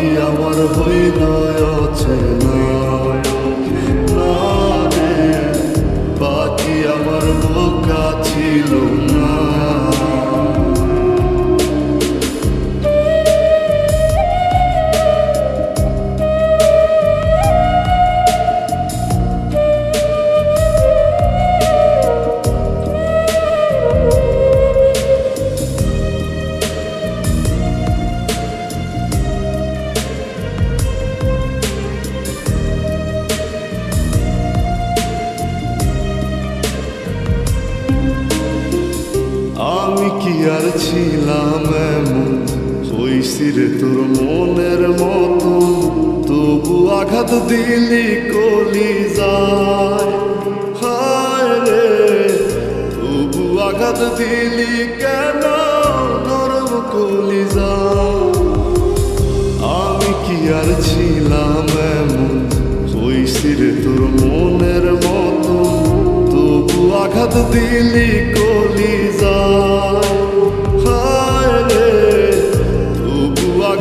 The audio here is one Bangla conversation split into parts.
পাখি আমার হইল আছে না। ছিলাম এমন হইছি রে তোর মনের মতো, তবু আঘাত দিলি কলি যায়। হায় রে, তবু আঘাত দিলি কেন? নরম কলি যায়। আমি কি আর ছিলাম এমন হইছি রে তোর মনের মতো, তবু আঘাত দিলি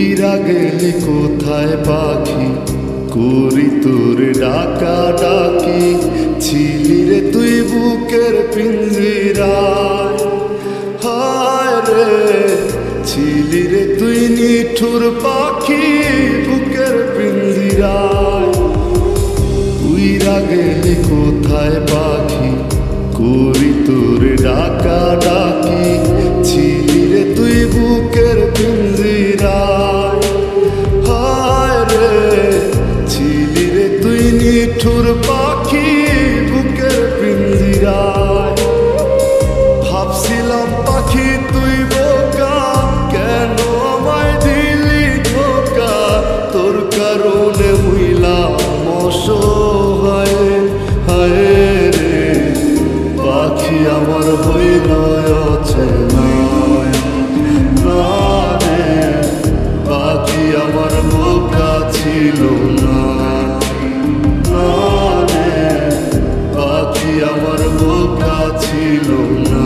ফিরা গেলি কোথায় পাখি? করি তোর ডাকা ডাকি, ছিলি রে তুই বুকের পিঞ্জিরায়। হায় রে, ছিলি রে তুই নিঠুর পাখি বুকের পিঞ্জিরায়। উইরা গেলি কোথায় পাখি? করি তোর ডাকা কথা ছিল না।